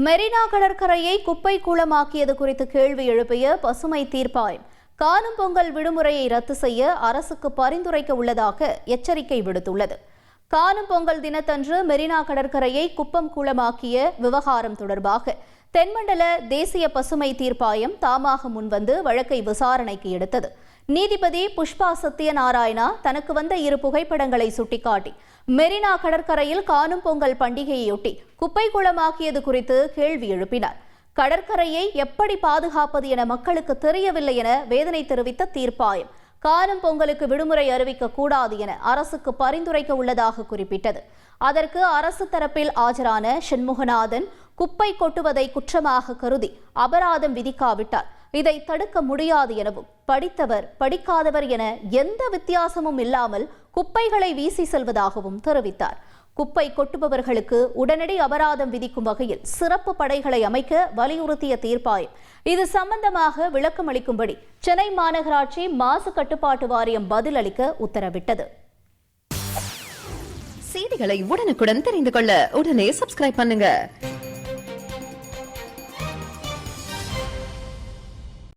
மெரினா கடற்கரையை குப்பை கூலமாக்கியது குறித்து கேள்வி எழுப்பிய பசுமை தீர்ப்பாயம் காணும் பொங்கல் விடுமுறையை ரத்து செய்ய அரசுக்கு பரிந்துரைக்க உள்ளதாக எச்சரிக்கை விடுத்துள்ளது. காணும் பொங்கல் தினத்தன்று மெரினா கடற்கரையை குப்பம் கூலமாக்கிய விவகாரம் தொடர்பாக தென்மண்டல தேசிய பசுமை தீர்ப்பாயம் தாமாக முன்வந்து வழக்கை விசாரணைக்கு எடுத்தது. நீதிபதி புஷ்பா சத்யநாராயணா தனக்கு வந்த இரு புகைப்படங்களை சுட்டிக்காட்டி மெரினா கடற்கரையில் காணும் பொங்கல் பண்டிகையொட்டி குப்பை குளமாக்கியது குறித்து கேள்வி எழுப்பினார். கடற்கரையை எப்படி பாதுகாப்பது என மக்களுக்கு தெரியவில்லை என வேதனை தெரிவித்த தீர்ப்பாயம் காணும் பொங்கலுக்கு விடுமுறை அறிவிக்க கூடாது என அரசுக்கு பரிந்துரைக்க உள்ளதாக குறிப்பிட்டது. அதற்கு அரசு தரப்பில் ஆஜரான சண்முகநாதன் குப்பை கொட்டுவதை குற்றமாக கருதி அபராதம் விதிக்காவிட்டார். இதை தடுக்க முடியாது எனவும் படித்தவர் படிக்காதவர் என எந்த வித்தியாசமும் இல்லாமல் குப்பைகளை வீசி செல்வதாகவும் தெரிவித்தார். குப்பை கொட்டுபவர்களுக்கு உடனடி அபராதம் விதிக்கும் வகையில் சிறப்பு படைகளை அமைக்க வலியுறுத்திய தீர்ப்பாயம். இது சம்பந்தமாக விளக்கம் அளிக்கும்படி சென்னை மாநகராட்சி மாசு கட்டுப்பாட்டு வாரியம் பதிலளிக்க உத்தரவிட்டது. செய்திகளை உடனுக்குடன் தெரிந்து கொள்ள உடனே சப்ஸ்கிரைப் பண்ணுங்க.